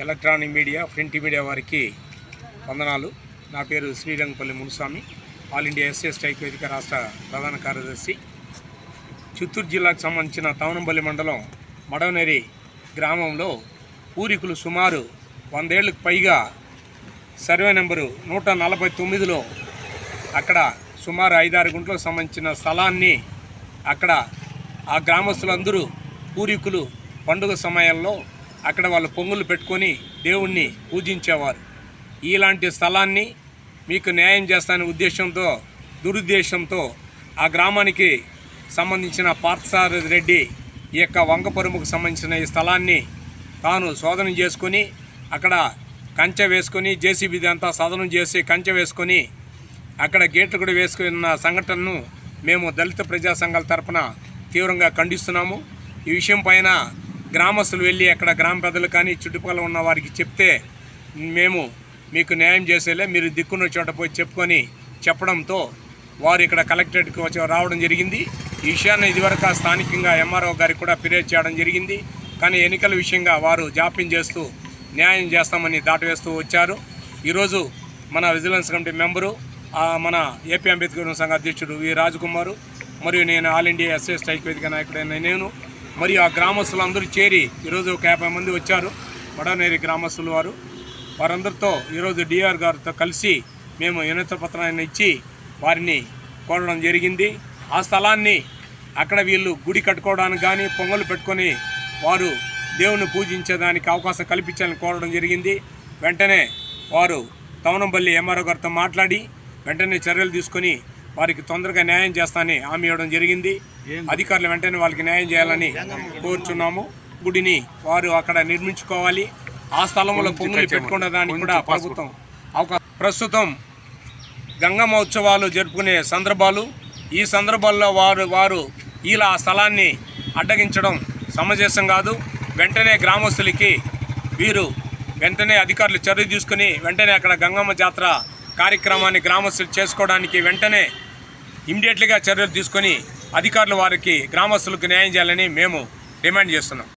Electronic media print media వారికి వందనాలు. నా పేరు Srirangapalli Munuswamy. All India SS strike వేదిక రాష్ట్ర ప్రధాన కార్యదర్శి. చిత్తూరు జిల్లాకు సంబంధించిన తవనంపల్లి మండలం మడవనేరి గ్రామంలో పూరికులు సుమారు వందేళ్ళకు పైగా సర్వే నెంబరు నూట నలభై తొమ్మిదిలో అక్కడ సుమారు ఐదారు గుంటలకు సంబంధించిన స్థలాన్ని అక్కడ ఆ గ్రామస్తులందరూ పూర్వీకులు పండుగ సమయంలో అక్కడ వాళ్ళు పొంగులు పెట్టుకొని దేవుణ్ణి పూజించేవారు. ఇలాంటి స్థలాన్ని మీకు న్యాయం చేస్తానే ఉద్దేశంతో దురుద్దేశంతో ఆ గ్రామానికి సంబంధించిన పార్థసారథి రెడ్డి ఈ యొక్క వంగపరుముకు సంబంధించిన ఈ స్థలాన్ని తాను శోధన చేసుకొని అక్కడ కంచె వేసుకొని జేసీబీ అంతా సాధనం చేసి కంచె వేసుకొని అక్కడ గేట్లు కూడా వేసుకున్న సంఘటనను మేము దళిత ప్రజా సంఘాల తరపున తీవ్రంగా ఖండిస్తున్నాము. ఈ విషయం పైన గ్రామస్తులు వెళ్ళి అక్కడ గ్రామ పెద్దలు కానీ చుట్టుపక్కల ఉన్న వారికి చెప్తే మేము మీకు న్యాయం చేసేలే మీరు దిక్కున్న చోట పోయి చెప్పుకొని చెప్పడంతో వారు ఇక్కడ కలెక్టరేట్కి వచ్చి రావడం జరిగింది. ఈ విషయాన్ని ఇదివరకు స్థానికంగా ఎంఆర్ఓ గారికి కూడా ఫిర్యాదు చేయడం జరిగింది. కానీ ఎన్నికల విషయంగా వారు జాప్యం చేస్తూ న్యాయం చేస్తామని దాటవేస్తూ వచ్చారు. ఈరోజు మన విజిలెన్స్ కమిటీ మెంబరు మన ఏపీ అంబేద్కర్ సంఘ అధ్యక్షుడు వి రాజకుమారు మరియు నేను ఆల్ ఇండియా ఎస్ఎస్ స్ట్రైక్ వేదిక నాయకుడైన నేను మరియు ఆ గ్రామస్తులందరూ చేరి ఈరోజు ఒక యాభై మంది వచ్చారు. వడనేరి గ్రామస్తుల వారు. వారందరితో ఈరోజు డిఆర్ గారితో కలిసి మేము వినత పత్రాన్ని ఇచ్చి వారిని కోరడం జరిగింది. ఆ స్థలాన్ని అక్కడ వీళ్ళు గుడి కట్టుకోవడానికి కానీ పొంగలు పెట్టుకొని వారు దేవుని పూజించేదానికి అవకాశం కల్పించాలని కోరడం జరిగింది. వెంటనే వారు తవనంపల్లి ఎంఆర్ఓ గారితో మాట్లాడి వెంటనే చర్యలు తీసుకొని వారికి తొందరగా న్యాయం చేస్తానని హామీ ఇవ్వడం జరిగింది. అధికారులు వెంటనే వాళ్ళకి న్యాయం చేయాలని కోరుచున్నాము. గుడిని వారు అక్కడ నిర్మించుకోవాలి. ఆ స్థలంలో పొంగులు పెట్టుకునే దానికి కూడా ప్రభుత్వం అవకాశం ప్రస్తుతం గంగమ్మ ఉత్సవాలు జరుపుకునే సందర్భాలు. ఈ సందర్భాల్లో వారు వారు ఇలా ఆ స్థలాన్ని అడ్డగించడం సమంజసం కాదు. వెంటనే గ్రామస్తులకి వీరు వెంటనే అధికారులు చర్య తీసుకుని వెంటనే అక్కడ గంగమ్మ జాతర కార్యక్రమాన్ని గ్రామస్తులు చేసుకోవడానికి వెంటనే ఇమ్మీడియట్లీగా చర్యలు తీసుకొని అధికారులు వారికి గ్రామస్తులకు న్యాయం చేయాలని మేము డిమాండ్ చేస్తున్నాం.